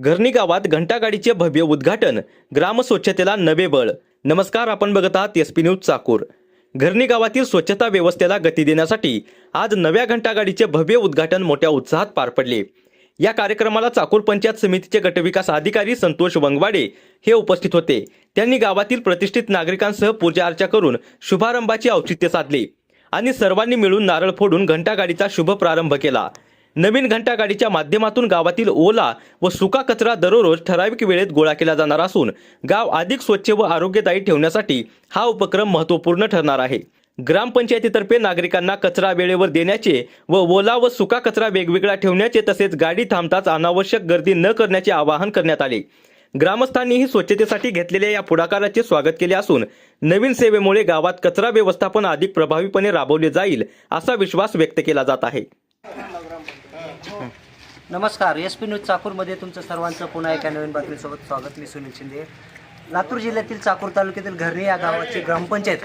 घरणी गावात घंटागाडीचे भव्य उद्घाटन ग्राम स्वच्छतेला नवे बळ. नमस्कार आपण बघत आहात S P news Chakur. Gharni गावातील स्वच्छता व्यवस्थेला गती देण्यासाठी आज नव्या घंटागाडीचे भव्य उद्घाटन मोठ्या उत्साहात पार पडले. या कार्यक्रमाला चाकूर पंचायत समितीचे गटविकास अधिकारी संतोष वंगवाडे हे उपस्थित होते. त्यांनी गावातील प्रतिष्ठित नागरिकांसह पूजा अर्चा करून शुभारंभाचे औचित्य साधले आणि सर्वांनी मिळून नारळ फोडून घंटागाडीचा शुभ प्रारंभ केला. नवीन घंटागाडीच्या माध्यमातून गावातील ओला व सुका कचरा दररोज ठराविक वेळेत गोळा केला जाणार असून गाव अधिक स्वच्छ व आरोग्यदायी ठेवण्यासाठी हा उपक्रम महत्त्वपूर्ण ठरणार आहे. ग्रामपंचायतीतर्फे नागरिकांना कचरा वेळेवर देण्याचे व ओला व सुका कचरा वेगवेगळा ठेवण्याचे तसेच गाडी थांबताच अनावश्यक गर्दी न करण्याचे आवाहन करण्यात आले. ग्रामस्थांनीही स्वच्छतेसाठी घेतलेल्या या पुढाकाराचे स्वागत केले असून नवीन सेवेमुळे गावात कचरा व्यवस्थापन अधिक प्रभावीपणे राबवले जाईल असा विश्वास व्यक्त केला जात आहे. नमस्कार एस पी न्यूज चाकूरमध्ये तुमचं सर्वांचं पुन्हा एका नवीन बातमीसोबत स्वागत. मी सुनील शिंदे. लातूर जिल्ह्यातील चाकूर तालुक्यातील घरणी या गावाची ग्रामपंचायत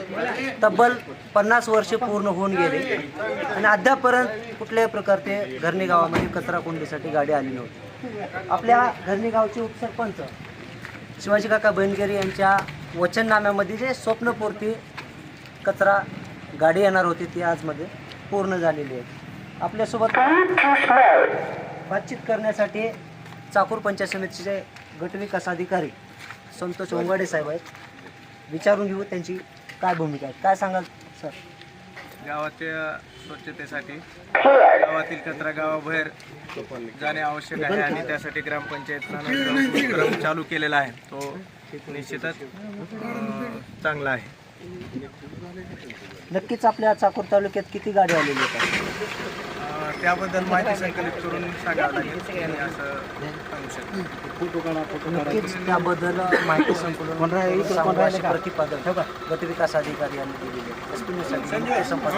तब्बल पन्नास वर्ष पूर्ण होऊन गेली आणि अद्यापर्यंत कुठल्याही प्रकारचे घरणी गावामध्ये कचरा कोंडीसाठी गाडी आली नव्हती. आपल्या घरणी गावचे उपसरपंच शिवाजी काका बैनगेरी यांच्या वचननाम्यामध्ये जे स्वप्नपूर्ती कचरा गाडी येणार होती ती आजमध्ये पूर्ण झालेली आहे. आपल्यासोबत बातचीत करण्यासाठी चाकूर पंचायत समितीचे गटविकास अधिकारी संतोष ओंगाडे साहेब आहेत. विचारून घेऊ त्यांची काय भूमिका आहे काय सांगाल सर? गावाच्या स्वच्छतेसाठी गावातील कचरा गावाबाहेर जाणे आवश्यक आहे आणि त्यासाठी ग्रामपंचायतनं जो उपक्रम चालू केलेला आहे. तो निश्चितच चांगला आहे. नक्कीच आपल्या चाकूर तालुक्यात किती गाडी आलेली आहेत? त्याबद्दल माहिती संकलित करून सांगावं लागेल. आणि असं सांगू शकतो. नक्कीच त्याबद्दल माहिती संकलन सांगण्याचे प्रतिपादन. गटविकास अधिकारी यांनी दिलेले आहे. साठी संपर्क